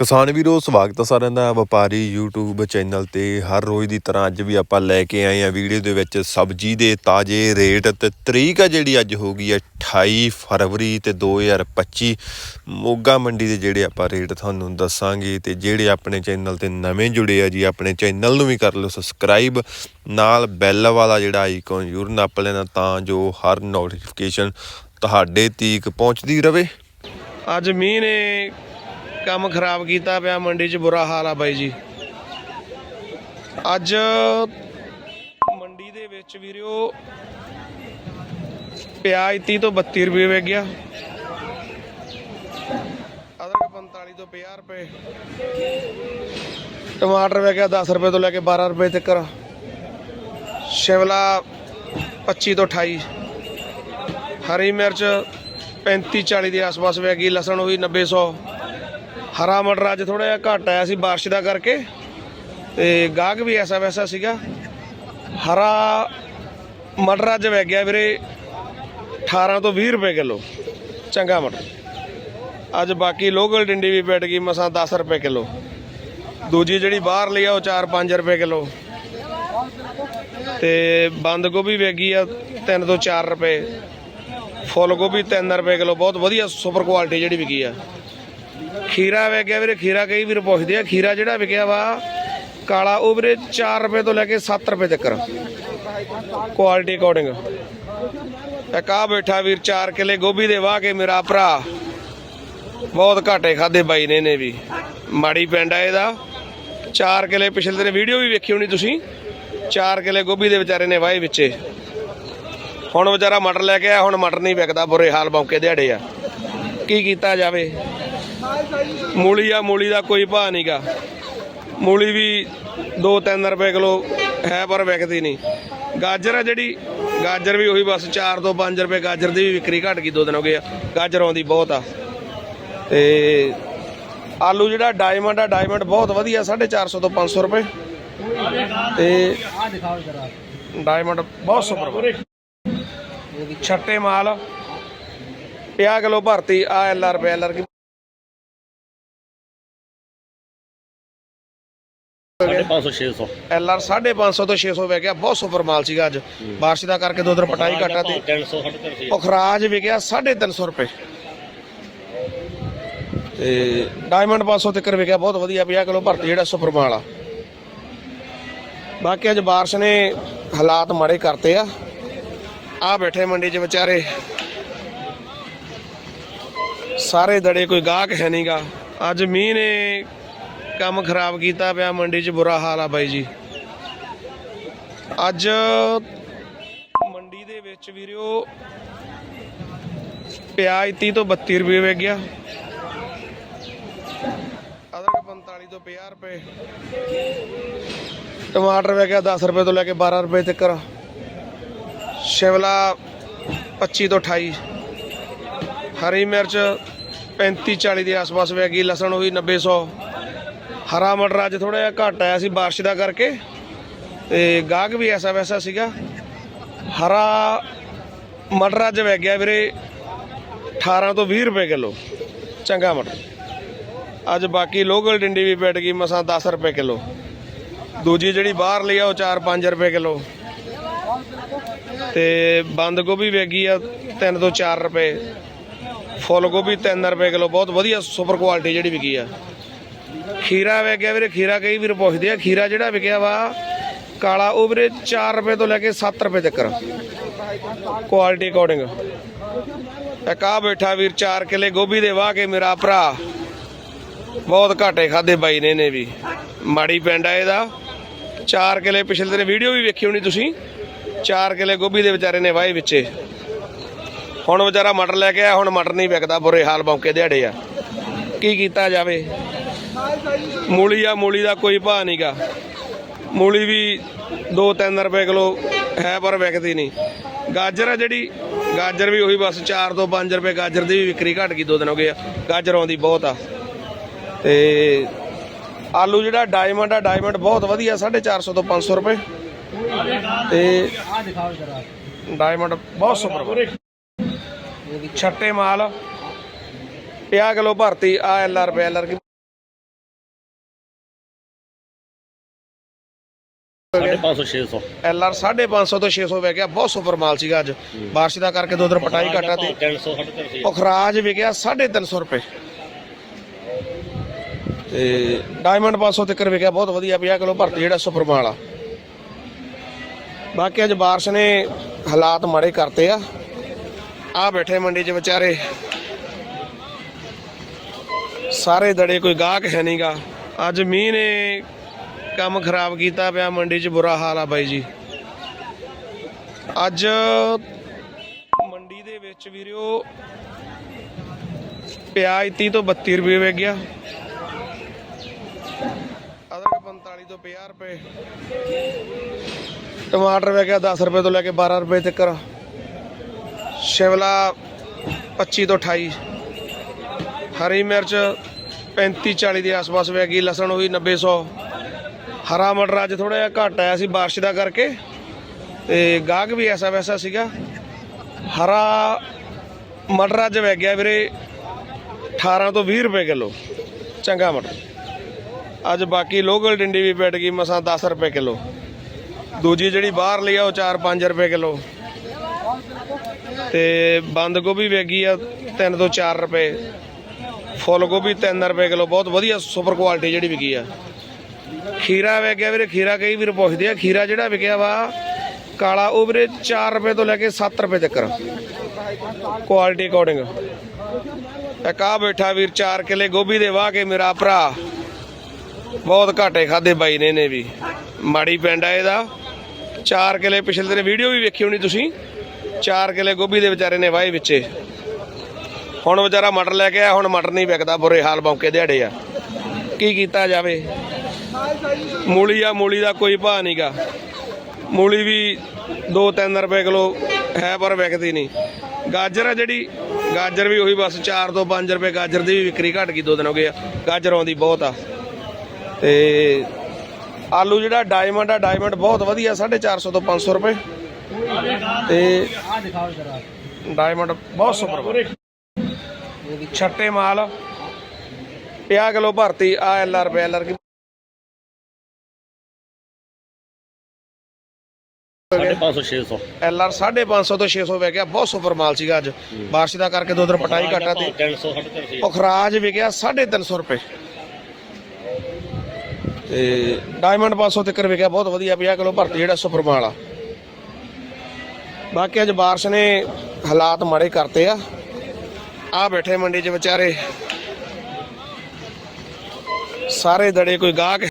ਕਿਸਾਨ ਵੀਰੋ, ਸਵਾਗਤ ਹੈ ਸਾਰਿਆਂ ਦਾ ਵਪਾਰੀ YouTube ਚੈਨਲ ਤੇ। ਹਰ ਰੋਜ਼ ਦੀ ਤਰ੍ਹਾਂ ਅੱਜ ਵੀ ਆਪਾਂ ਲੈ ਕੇ ਆਏ ਆ ਵੀਡੀਓ ਦੇ ਵਿੱਚ ਸਬਜ਼ੀ ਦੇ ਤਾਜ਼ੇ ਰੇਟ ਤੇ ਤਰੀਕ ਆ ਜਿਹੜੀ ਅੱਜ ਹੋ ਗਈ ਹੈ 28 ਫਰਵਰੀ ਤੇ 2025 ਮੋਗਾ ਮੰਡੀ ਦੇ ਜਿਹੜੇ ਆਪਾਂ ਰੇਟ ਤੁਹਾਨੂੰ ਦੱਸਾਂਗੇ ਤੇ ਜਿਹੜੇ ਆਪਣੇ ਚੈਨਲ ਤੇ ਨਵੇਂ ਜੁੜੇ ਆ ਜੀ, ਆਪਣੇ ਚੈਨਲ ਨੂੰ ਵੀ ਕਰ ਲਓ ਸਬਸਕ੍ਰਾਈਬ। ਨਾਲ ਬੈਲ ਵਾਲਾ ਜਿਹੜਾ ਆਈਕਨ ਜ਼ਰੂਰ ਨੱਪ ਲੈਣਾ ਤਾਂ ਜੋ ਹਰ ਨੋਟੀਫਿਕੇਸ਼ਨ ਤੁਹਾਡੇ ਤੀਕ ਪਹੁੰਚਦੀ ਰਹੇ। ਅੱਜ ਮੀਂਹ ਨੇ ਕੰਮ ਖਰਾਬ ਕੀਤਾ ਪਿਆ, ਮੰਡੀ 'ਚ ਬੁਰਾ ਹਾਲ ਆ ਬਾਈ ਜੀ। ਅੱਜ ਮੰਡੀ ਦੇ ਵਿੱਚ ਵੀਰਿਓ ਪਿਆਜ਼ 30 ਤੋਂ 32 ਰੁਪਏ ਵੇ ਗਿਆ। ਅਦਰਕ 45 ਤੋਂ 50 ਰੁਪਏ। ਟਮਾਟਰ ਵੇਚ ਗਿਆ 10 ਰੁਪਏ ਤੋਂ ਲੈ ਕੇ 12 ਰੁਪਏ ਤੱਕ। ਸ਼ਿਮਲਾ 25 ਤੋਂ 28 ਹਰੀ ਮਿਰਚ 35 40 ਦੇ ਆਸ-ਪਾਸ ਵੇਚ ਗਈ, ਲਸਣ ਹੋਈ 90 100 ਹਰਾ ਮਟਰ ਅੱਜ ਥੋੜਾ ਜਿਹਾ ਘੱਟ ਆਇਆ ਸੀ ਬਾਰਿਸ਼ ਦਾ ਕਰਕੇ ਤੇ ਗਾਹਕ ਵੀ ਐਸਾ ਵੈਸਾ ਸੀਗਾ। ਹਰਾ ਮਟਰ ਅੱਜ ਵਗ ਗਿਆ ਵੀਰੇ 18 ਤੋਂ 20 ਰੁਪਏ ਕਿਲੋ, ਚੰਗਾ ਮਟਰ। ਅੱਜ ਬਾਕੀ ਲੋਕਲ ਡਿੰਡੀ ਵੀ ਪੈਟ ਗਈ, ਮਸਾਂ 10 ਰੁਪਏ ਕਿਲੋ। ਦੂਜੀ ਜਿਹੜੀ ਬਾਹਰ ਲਈ ਆ ਉਹ 4-5 ਰੁਪਏ ਕਿਲੋ। ਤੇ ਬੰਦ ਗੋਭੀ ਵੇਗੀ ਆ 3 ਤੋਂ 4 ਰੁਪਏ। ਫੁੱਲ ਗੋਭੀ 3 ਰੁਪਏ ਕਿਲੋ, ਬਹੁਤ ਵਧੀਆ ਸੁਪਰ ਕੁਆਲਿਟੀ ਜਿਹੜੀ ਵਿਕੀ ਆ। ਖੀਰਾ ਵਿਕਿਆ ਵੀਰੇ, ਖੀਰਾ ਕਈ ਵੀਰ ਪੁੱਛਦੇ ਆ, ਖੀਰਾ ਜਿਹੜਾ ਵਿਕਿਆ ਵਾ, ਕਾਲਾ, ਉਹ ਵੀਰੇ 4 ਰੁਪਏ ਤੋਂ ਲੈ ਕੇ 7 ਰੁਪਏ ਤੱਕ। ਕੁਆਲਿਟੀ ਅਕੋਰਡਿੰਗ ਇੱਕ ਆ ਬੈਠਾ ਵੀਰ 4 ਕਿਲੇ ਗੋਭੀ ਦੇ ਵਾਹ ਕੇ ਮੇਰਾ ਭਰਾ। ਬਹੁਤ ਘਾਟੇ ਖਾਦੇ ਬਾਈ ਨੇ ਨੇ ਵੀ। ਮਾੜੀ ਪਿੰਡ ਆ ਇਹਦਾ। 4 ਕਿਲੇ ਪਿਛਲੇ ਦਿਨ ਵੀਡੀਓ ਵੀ ਵੇਖੀ ਹੋਣੀ ਤੁਸੀਂ। 4 ਕਿਲੇ ਗੋਭੀ ਦੇ ਵਿਚਾਰੇ ਨੇ ਵਾਹੇ ਵਿੱਚੇ। ਹੁਣ ਵਿਚਾਰਾ ਮਟਰ ਲੈ ਕੇ ਆਇਆ, ਹੁਣ ਮਟਰ ਨਹੀਂ ਵਿਕਦਾ ਬੁਰੇ ਹਾਲ ਬੌਂਕੇ ਦਿਹਾੜੇ ਆ। ਕੀ ਕੀਤਾ ਜਾਵੇ? ਮੂਲੀ ਆ, ਮੂਲੀ ਦਾ ਕੋਈ ਭਾਅ ਨਹੀਂਗਾ ਮੂਲੀ ਵੀ 2-3 ਰੁਪਏ ਕਿਲੋ ਹੈ, ਪਰ ਵਿਕਦੀ ਨਹੀਂ। ਗਾਜਰ ਆ ਜਿਹੜੀ, ਗਾਜਰ ਵੀ ਉਹੀ ਬਸ 4 ਤੋਂ 5 ਰੁਪਏ ਗਾਜਰ ਦੀ ਵੀ ਵਿਕਰੀ ਘਟ ਗਈ, ਦੋ ਦਿਨ ਹੋ ਗਏ ਆ। ਗਾਜਰ ਆਉਂਦੀ ਬਹੁਤ ਆ। ਤੇ ਆਲੂ ਜਿਹੜਾ ਡਾਇਮੰਡ ਆ ਡਾਇਮੰਡ ਬਹੁਤ ਵਧੀਆ 450 ਤੋਂ 500 ਰੁਪਏ। ਤੇ ਡਾਇਮੰਡ ਬਹੁਤ ਸੁਪਰ ਛੱਟੇ ਮਾਲ 50 ਕਿਲੋ ਭਰਤੀ ਆ ਐਲ ਆਰ ਰੁਪਏ ਐਲ ਆਰ ਕੀ 500 600 ਐਲ ਆਰ 550 ਤੋਂ 600 ਵਿਕ ਗਿਆ ਬਹੁਤ ਸੁਪਰ ਮਾਲ ਸੀਗਾ ਅੱਜ। ਬਾਰਿਸ਼ ਦਾ ਕਰਕੇ ਦੋ ਪਟਾਈ ਘਟਾ ਤੇ 300 350 ਪੁਖਰਾਜ ਵਿਕਿਆ 350 ਰੁਪਏ। ਤੇ ਡਾਇਮੰਡ 500 ਤੱਕ ਵਿਕਿਆ ਬਹੁਤ ਵਧੀਆ 50 ਕਿਲੋ ਭਰਤੀ ਜਿਹੜਾ ਸੁਪਰ ਮਾਲ ਆ। ਬਾਕੀ ਅੱਜ ਬਾਰਿਸ਼ ਨੇ ਹਾਲਾਤ ਮਾੜੇ ਕਰਤੇ ਆ। ਆ ਬੈਠੇ ਮੰਡੀ 'ਚ ਵਿਚਾਰੇ। ਸਾਰੇ ਦੜੇ ਕੋਈ ਗਾਹਕ ਹੈ ਨਹੀਂਗਾ ਅੱਜ ਮੀਂਹ ਨੇ ਕੰਮ ਖਰਾਬ ਕੀਤਾ ਪਿਆ, ਮੰਡੀ 'ਚ ਬੁਰਾ ਹਾਲ ਆ ਬਾਈ ਜੀ। ਅੱਜ ਮੰਡੀ ਦੇ ਵਿੱਚ ਵੀਰਿਓ ਪਿਆਜ਼ 30 ਤੋਂ 32 ਰੁਪਏ ਵੇ ਗਿਆ। ਅਦਰਕ 45 ਤੋਂ 50 ਰੁਪਏ। ਟਮਾਟਰ ਵੇਚ ਗਿਆ 10 ਰੁਪਏ ਤੋਂ ਲੈ ਕੇ 12 ਰੁਪਏ ਤੱਕ। ਸ਼ਿਮਲਾ 25 ਤੋਂ 28 ਹਰੀ ਮਿਰਚ 35 40 ਦੇ ਆਸ-ਪਾਸ ਵੇਚ ਗਈ, ਲਸਣ ਹੋਈ 90 100 ਹਰਾ ਮਟਰ ਅੱਜ ਥੋੜਾ ਜਿਹਾ ਘੱਟ ਆਇਆ ਸੀ ਬਾਰਿਸ਼ ਦਾ ਕਰਕੇ ਤੇ ਗਾਹਕ ਵੀ ਐਸਾ ਵੈਸਾ ਸੀਗਾ। ਹਰਾ ਮਟਰ ਅੱਜ ਵਗ ਗਿਆ ਵੀਰੇ 18 ਤੋਂ 20 ਰੁਪਏ ਕਿਲੋ, ਚੰਗਾ ਮਟਰ। ਅੱਜ ਬਾਕੀ ਲੋਕਲ ਡਿੰਡੀ ਵੀ ਪੈਟ ਗਈ, ਮਸਾਂ 10 ਰੁਪਏ ਕਿਲੋ। ਦੂਜੀ ਜਿਹੜੀ ਬਾਹਰ ਲਈ ਆ ਉਹ 4-5 ਰੁਪਏ ਕਿਲੋ। ਤੇ ਬੰਦ ਗੋਭੀ ਵੇਗੀ ਆ 3 ਤੋਂ 4 ਰੁਪਏ। ਫੁੱਲ ਗੋਭੀ 3 ਰੁਪਏ ਕਿਲੋ, ਬਹੁਤ ਵਧੀਆ ਸੁਪਰ ਕੁਆਲਿਟੀ ਜਿਹੜੀ ਵਿਕੀ ਆ। ਖੀਰਾ ਵੇਚ ਗਿਆ ਵੀਰੇ, ਖੀਰਾ ਕਈ ਵੀਰ ਪੁੱਛਦੇ ਆ, ਖੀਰਾ ਜਿਹੜਾ ਵਿਕਿਆ ਵਾ, ਕਾਲਾ, ਉਹ ਵੀਰੇ 4 ਰੁਪਏ ਤੋਂ ਲੈ ਕੇ 7 ਰੁਪਏ ਤੱਕ। ਕੁਆਲਿਟੀ ਅਕੋਰਡਿੰਗ ਇੱਕ ਆ ਬੈਠਾ ਵੀਰ 4 ਕਿਲੇ ਗੋਭੀ ਦੇ ਵਾਹ ਕੇ ਮੇਰਾ ਭਰਾ। ਬਹੁਤ ਘਾਟੇ ਖਾਦੇ ਬਾਈ ਨੇ ਨੇ ਵੀ। ਮਾੜੀ ਪਿੰਡ ਆ ਇਹਦਾ। 4 ਕਿਲੇ ਪਿਛਲੇ ਦਿਨ ਵੀਡੀਓ ਵੀ ਵੇਖੀ ਹੋਣੀ ਤੁਸੀਂ। 4 ਕਿਲੇ ਗੋਭੀ ਦੇ ਵਿਚਾਰੇ ਨੇ ਵਾਹੇ ਵਿੱਚੇ। ਹੁਣ ਵਿਚਾਰਾ ਮਟਰ ਲੈ ਕੇ ਆਇਆ, ਹੁਣ ਮਟਰ ਨਹੀਂ ਵਿਕਦਾ ਬੁਰੇ ਹਾਲ ਬੌਂਕੇ ਦਿਹਾੜੇ ਆ। ਕੀ ਕੀਤਾ ਜਾਵੇ? ਮੂਲੀ ਆ, ਮੂਲੀ ਦਾ ਕੋਈ ਭਾਅ ਨਹੀਂਗਾ ਮੂਲੀ ਵੀ 2-3 ਰੁਪਏ ਕਿਲੋ ਹੈ, ਪਰ ਵਿਕਦੀ ਨਹੀਂ ਗਾਜਰ ਆ ਜਿਹੜੀ, ਗਾਜਰ ਵੀ ਉਹੀ ਬਸ 4 ਤੋਂ 5 ਰੁਪਏ ਗਾਜਰ ਦੀ ਵੀ ਵਿਕਰੀ ਘਟ ਗਈ, ਦੋ ਦਿਨ ਹੋ ਗਏ ਆ। ਗਾਜਰ ਆਉਂਦੀ ਬਹੁਤ ਆ। ਤੇ ਆਲੂ ਜਿਹੜਾ ਡਾਇਮੰਡ ਆ ਡਾਇਮੰਡ ਬਹੁਤ ਵਧੀਆ 450 ਤੋਂ 500 ਰੁਪਏ। ਤੇ ਡਾਇਮੰਡ ਬਹੁਤ ਸੁਪਰ ਛੱਟੇ ਮਾਲ 50 ਕਿਲੋ ਭਰਤੀ ਆ, ਐਲ ਆਰ ਰੁਪਏ ਐਲ ਆਰ ਕੀ ਸਾਢੇ 500 600 ਐਲ ਆਰ 550 ਤੋਂ 600 ਵਿਕਿਆ ਬਹੁਤ ਸੁਪਰ ਮਾਲ ਸੀਗਾ ਅੱਜ। ਬਾਰਿਸ਼ ਦਾ ਕਰਕੇ ਦੋ ਦਿਨ ਪਟਾਈ ਘਟਾ ਤੇ 300 350 ਪੁਖਰਾਜ ਵਿਕਿਆ 350 ਰੁਪਏ। ਤੇ ਡਾਇਮੰਡ 500 ਤੱਕ ਵਿਕਿਆ ਬਹੁਤ ਵਧੀਆ 50 ਕਿਲੋ ਭਰਤੀ ਜਿਹੜਾ ਸੁਪਰ ਮਾਲ ਆ। ਬਾਕੀ ਅੱਜ ਬਾਰਿਸ਼ ਨੇ ਹਾਲਾਤ ਮਾੜੇ ਕਰਤੇ ਆ। ਆ ਬੈਠੇ ਮੰਡੀ 'ਚ ਵਿਚਾਰੇ। ਸਾਰੇ ਦੜੇ ਕੋਈ ਗਾਹਕ ਹੈ ਨਹੀਂਗਾ ਅੱਜ ਮੀਂਹ ਨੇ ਕੰਮ ਖਰਾਬ ਕੀਤਾ ਪਿਆ, ਮੰਡੀ 'ਚ ਬੁਰਾ ਹਾਲ ਆ ਬਾਈ ਜੀ। ਅੱਜ ਮੰਡੀ ਦੇ ਵਿੱਚ ਵੀਰਿਓ ਪਿਆਜ਼ 30 ਤੋਂ 32 ਰੁਪਏ ਵੇਚ ਗਿਆ। ਅਦਰਕ 45 ਤੋਂ 50 ਰੁਪਏ। ਟਮਾਟਰ ਵੇਚ ਗਿਆ 10 ਰੁਪਏ ਤੋਂ ਲੈ ਕੇ 12 ਰੁਪਏ ਤੱਕ। ਸ਼ਿਮਲਾ 25 ਤੋਂ 28 ਹਰੀ ਮਿਰਚ 35 40 ਦੇ ਆਸ-ਪਾਸ ਵੇਚ ਗਈ, ਲਸਣ ਹੋਈ 90 100 ਹਰਾ ਮਟਰ ਅੱਜ ਥੋੜਾ ਜਿਹਾ ਘੱਟ ਆਇਆ ਸੀ ਬਾਰਿਸ਼ ਦਾ ਕਰਕੇ ਤੇ ਗਾਹਕ ਵੀ ਐਸਾ ਵੈਸਾ ਸੀਗਾ। ਹਰਾ ਮਟਰ ਅੱਜ ਵਗ ਗਿਆ ਵੀਰੇ 18 ਤੋਂ 20 ਰੁਪਏ ਕਿਲੋ। ਚੰਗਾ ਮਟਰ। ਅੱਜ ਬਾਕੀ ਲੋਕਲ ਡਿੰਡੀ ਵੀ ਪੈਟ ਗਈ, ਮਸਾਂ 10 ਰੁਪਏ ਕਿਲੋ। ਦੂਜੀ ਜਿਹੜੀ ਬਾਹਰ ਲਈ ਆ ਉਹ 4-5 ਰੁਪਏ ਕਿਲੋ। ਤੇ ਬੰਦ ਗੋਭੀ ਵੇਗੀ ਆ 3 ਤੋਂ 4 ਰੁਪਏ। ਫੁੱਲ ਗੋਭੀ 3 ਰੁਪਏ ਕਿਲੋ। ਬਹੁਤ ਵਧੀਆ ਸੁਪਰ ਕੁਆਲਿਟੀ ਜਿਹੜੀ ਵਿਕੀ ਆ। ਖੀਰਾ ਵੇਗਿਆ ਵੀਰੇ, ਖੀਰਾ ਕਈ ਵੀਰ ਪੁੱਛਦੇ ਆ, ਖੀਰਾ ਜਿਹੜਾ ਵਿਕਿਆ ਵਾ, ਕਾਲਾ, ਉਹ ਵੀਰੇ 4 ਰੁਪਏ ਤੋਂ ਲੈ ਕੇ 7 ਰੁਪਏ ਤੱਕ। ਕੁਆਲਿਟੀ ਅਕੋਰਡਿੰਗ ਇੱਕ ਆ ਬੈਠਾ ਵੀਰ 4 ਕਿਲੇ ਗੋਭੀ ਦੇ ਵਾਹ ਕੇ ਮੇਰਾ ਭਰਾ। ਬਹੁਤ ਘਾਟੇ ਖਾਦੇ ਬਾਈ ਨੇ ਨੇ ਵੀ। ਮਾੜੀ ਪਿੰਡ ਆ ਇਹਦਾ। 4 ਕਿਲੇ ਪਿਛਲੇ ਦਿਨ ਵੀਡੀਓ ਵੀ ਵੇਖੀ ਹੋਣੀ ਤੁਸੀਂ। 4 ਕਿਲੇ ਗੋਭੀ ਦੇ ਵਿਚਾਰੇ ਨੇ ਵਾਹੇ ਵਿੱਚੇ। ਹੁਣ ਵਿਚਾਰਾ ਮਟਰ ਲੈ ਕੇ ਆਇਆ, ਹੁਣ ਮਟਰ ਨਹੀਂ ਵਿਕਦਾ ਬੁਰੇ ਹਾਲ ਬੌਂਕੇ ਦਿਹਾੜੇ ਆ। ਕੀ ਕੀਤਾ ਜਾਵੇ? ਮੂਲੀ ਆ, ਮੂਲੀ ਦਾ ਕੋਈ ਭਾਅ ਨਹੀਂਗਾ ਮੂਲੀ ਵੀ 2-3 ਰੁਪਏ ਕਿਲੋ ਹੈ, ਪਰ ਵਿਕਦੀ ਨਹੀਂ। ਗਾਜਰ ਆ ਜਿਹੜੀ, ਗਾਜਰ ਵੀ ਉਹੀ ਬਸ 4 ਤੋਂ 5 ਰੁਪਏ ਗਾਜਰ ਦੀ ਵੀ ਵਿਕਰੀ ਘਟ ਗਈ, ਦੋ ਦਿਨ ਹੋ ਗਏ ਆ। ਗਾਜਰ ਆਉਂਦੀ ਬਹੁਤ ਆ। ਤੇ ਆਲੂ ਜਿਹੜਾ ਡਾਇਮੰਡ ਆ ਡਾਇਮੰਡ ਬਹੁਤ ਵਧੀਆ 450 ਤੋਂ 500 ਰੁਪਏ। ਤੇ ਡਾਇਮੰਡ ਬਹੁਤ ਸੁਪਰ ਛੱਟੇ ਮਾਲ 50 ਕਿਲੋ ਭਰਤੀ ਆ ਐਲ ਆਰ ਐਲ ਆਰ ਕੀ ਸਾਢੇ 500 600 ਐਲ ਆਰ 550 ਤੋਂ 600 ਵਿਕਿਆ ਬਹੁਤ ਸੁਪਰ ਮਾਲ ਸੀਗਾ ਅੱਜ। ਬਾਰਿਸ਼ ਦਾ ਕਰਕੇ ਦੋ ਦਿਨ ਪਟਾਈ ਘਟਾ ਤੇ 300 350 ਪੁਖਰਾਜ ਵਿਕਿਆ 350 ਰੁਪਏ। ਤੇ ਡਾਇਮੰਡ 500 ਤੱਕ ਵਿਕਿਆ ਬਹੁਤ ਵਧੀਆ 50 ਕਿਲੋ ਭਰਤੀ ਜਿਹੜਾ ਸੁਪਰ ਮਾਲ ਆ। ਬਾਕੀ ਅੱਜ ਬਾਰਿਸ਼ ਨੇ ਹਾਲਾਤ ਮਾੜੇ ਕਰਤੇ ਆ। ਆ ਬੈਠੇ ਮੰਡੀ 'ਚ ਵਿਚਾਰੇ। ਸਾਰੇ ਦੜੇ ਕੋਈ ਗਾਹਕ